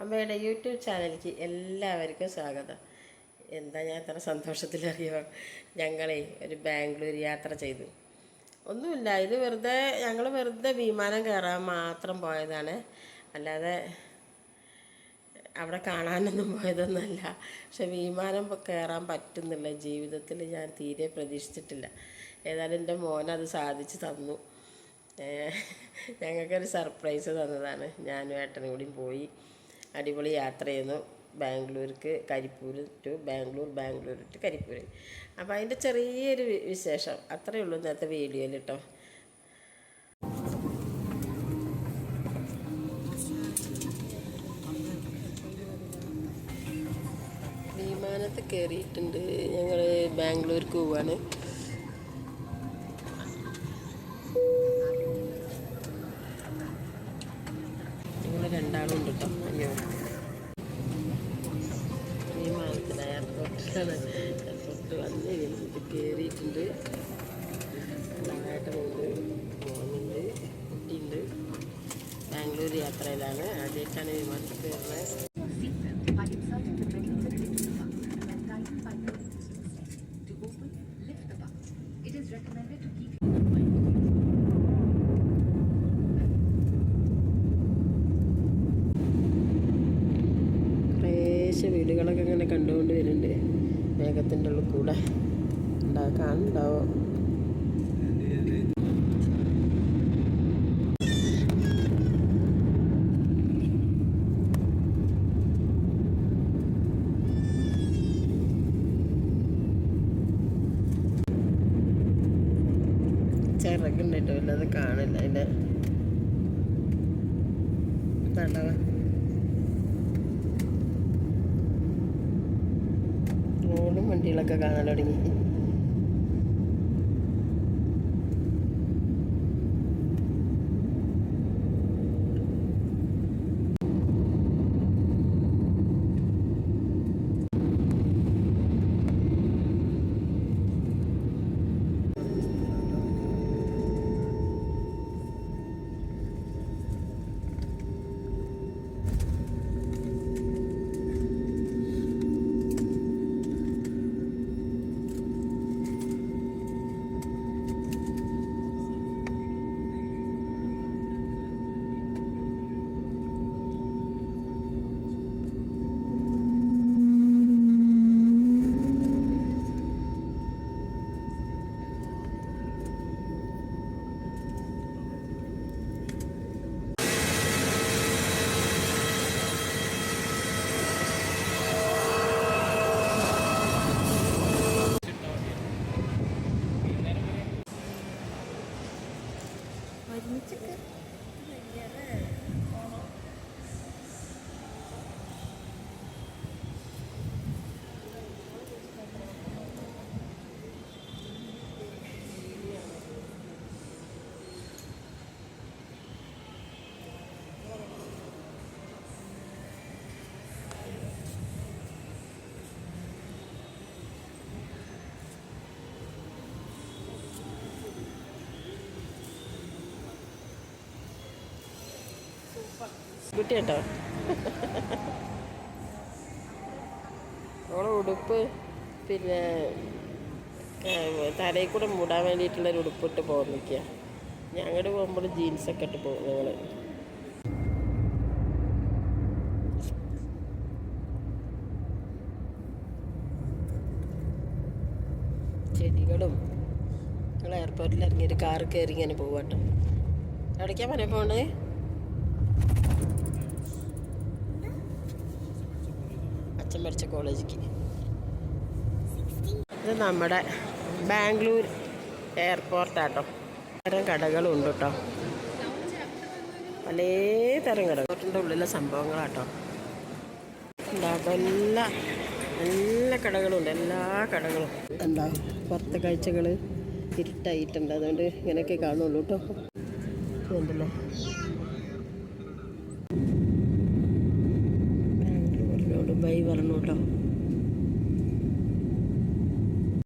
അമ്മയുടെ യൂട്യൂബ് ചാനലിലേക്ക് എല്ലാവർക്കും സ്വാഗതം. എന്താ ഞാൻ ഇത്ര സന്തോഷത്തിലറിയോ? ഞങ്ങളെ ഒരു ബാംഗ്ലൂർ യാത്ര ചെയ്തു. ഒന്നുമില്ല ഇത് വെറുതെ ഞങ്ങൾ വെറുതെ വിമാനം കയറാൻ മാത്രം പോയതാണ്. അല്ലാതെ അവിടെ കാണാനൊന്നും പോയതൊന്നുമല്ല. പക്ഷെ വിമാനം കയറാൻ പറ്റുന്നില്ല. ജീവിതത്തിൽ ഞാൻ തീരെ പ്രതീക്ഷിച്ചിട്ടില്ല. ഏതായാലും എന്റെ മോനത് സാധിച്ചു തന്നു. ഞങ്ങൾക്കൊരു സർപ്രൈസ് തന്നതാണ്. ഞാനും ഏട്ടനും കൂടിയും പോയി. അടിപൊളി യാത്ര ചെയ്യുന്നു ബാംഗ്ലൂർക്ക് കരിപ്പൂർ ടു ബാംഗ്ലൂർ ബാംഗ്ലൂർ ടു കരിപ്പൂർ അപ്പോൾ അതിന്റെ ചെറിയൊരു വിശേഷം. അത്രയേ ഉള്ളൂ ഇന്നത്തെ വീഡിയോയിൽ കേട്ടോ വിമാനത്ത് കയറിയിട്ടുണ്ട് ഞങ്ങൾ ബാംഗ്ലൂർക്ക് പോവാണ്. കേട്ടത് വന്ന് എനിക്ക് കയറിയിട്ടുണ്ട് നാട്ടുണ്ട് മോനുണ്ട് കുട്ടിയുണ്ട്. ബാംഗ്ലൂർ യാത്രയിലാണ്. ആദ്യമായിട്ടാണ് വിമാനത്തിൽ കയറുന്നത്. വീടുകളൊക്കെ ഇങ്ങനെ കണ്ടുകൊണ്ട് വരുന്നുണ്ട്. മേഘത്തിന്റെ ഉള്ളിൽ കൂടെ ഉണ്ടാവും കാണുന്നുണ്ടാവോ ചിറകുണ്ട് കേട്ടോ അല്ലാതെ കാണില്ല അതിന്റെ തടവ വണ്ടികളൊക്കെ കാണാൻ തുടങ്ങി. ചിക്ക് കുട്ടി ഓളെ ഉടുപ്പ് പിന്നെ തലയിൽ കൂടെ മൂടാൻ വേണ്ടിയിട്ടുള്ളൊരു ഉടുപ്പിട്ട് പോകാൻ നിൽക്കുക ഞങ്ങളുടെ പോകുമ്പോൾ ജീൻസൊക്കെ ഇട്ട് പോകും ഞങ്ങൾ ചെടികളും ഞങ്ങൾ എയർപോർട്ടിൽ ഇറങ്ങിയിട്ട് കാർ കയറി ഇങ്ങനെ പോവാട്ടോ. എവിടേക്കാണ് പറയാൻ പോണേ അച്ഛൻ പഠിച്ച കോളേജിക്ക് ഇത് നമ്മുടെ ബാംഗ്ലൂർ എയർപോർട്ടാട്ടോ. തരം കടകളുണ്ട് കേട്ടോ പല തരം കടകളുടെ ഉള്ളിലെ സംഭവങ്ങളാട്ടോ. ഉണ്ടാകും എല്ലാ എല്ലാ കടകളുണ്ട്. എല്ലാ കടകളും. എന്താ പുറത്തെ കാഴ്ചകൾ ഇരുട്ടായിട്ടുണ്ട് അതുകൊണ്ട് ഇങ്ങനെയൊക്കെ കാണുള്ളൂ കേട്ടോ ഉണ്ടല്ലോ ബാംഗ്ലൂരിനോട് ബൈ പറഞ്ഞു കേട്ടോ